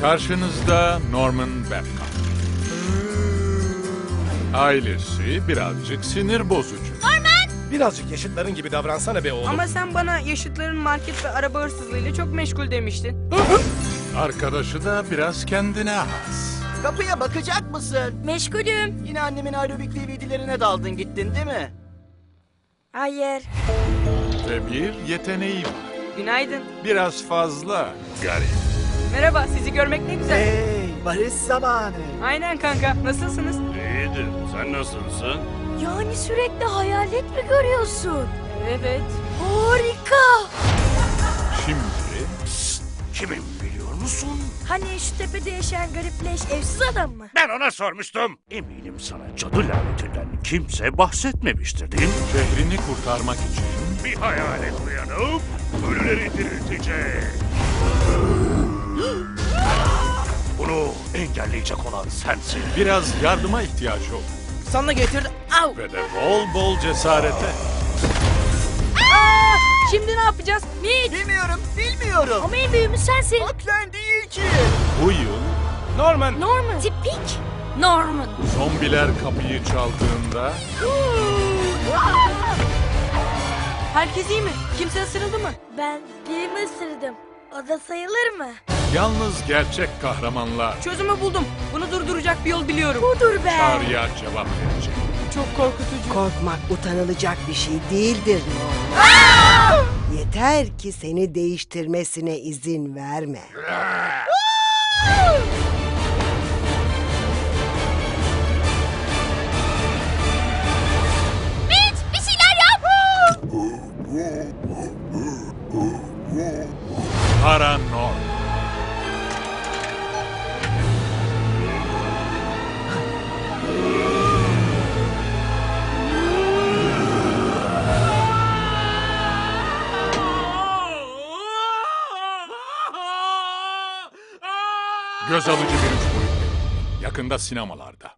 Karşınızda Norman Babcock. Ailesi birazcık sinir bozucu. Birazcık yaşıtların gibi davransana be oğlum. Ama sen bana yaşıtların market ve araba hırsızlığıyla çok meşgul demiştin. Arkadaşı da biraz kendine has. Kapıya bakacak mısın? Meşgulüm. Yine annemin aerobik DVD'lerine daldın gittin değil mi? Hayır. Ve bir yeteneği var. Günaydın. Biraz fazla garip. Merhaba, sizi görmek ne güzel. Hey, bahis zamanı. Aynen kanka, nasılsınız? İyidir. Sen nasılsın? Yani sürekli hayalet mi görüyorsun? Evet. Harika. Şimdi Kimim biliyor musun? Hani şu tepede yaşayan garipleş evsiz adam mı? Ben ona sormuştum. Eminim sana cadı lanetinden kimse bahsetmemiştir değil mi? şehrini kurtarmak için Bir hayalet uyanıp ölüleri diriltecek. Engelleyecek olan sensin. biraz yardıma ihtiyacı olur. Sana getirdim. Au! Ve de bol bol cesarete. Şimdi ne yapacağız? Mit! Bilmiyorum, bilmiyorum. Ama en büyüğümüz sensin. Aklen değil ki. Bu yıl Norman. Norman. Tipik. Norman. zombiler kapıyı çaldığında Herkes iyi mi? Kimse ısırıldı mı? Ben birimi ısırdım. O da sayılır mı? Yalnız gerçek kahramanlar Çözümü buldum. Bunu durduracak bir yol biliyorum. Budur be. çağrıya cevap verecek. Çok korkutucu. Korkmak utanılacak bir şey değildir Norman. Yeter ki seni değiştirmesine izin verme. Bir şeyler yap. Paranormal. Göz alıcı bir üç boyutlu. Yakında sinemalarda.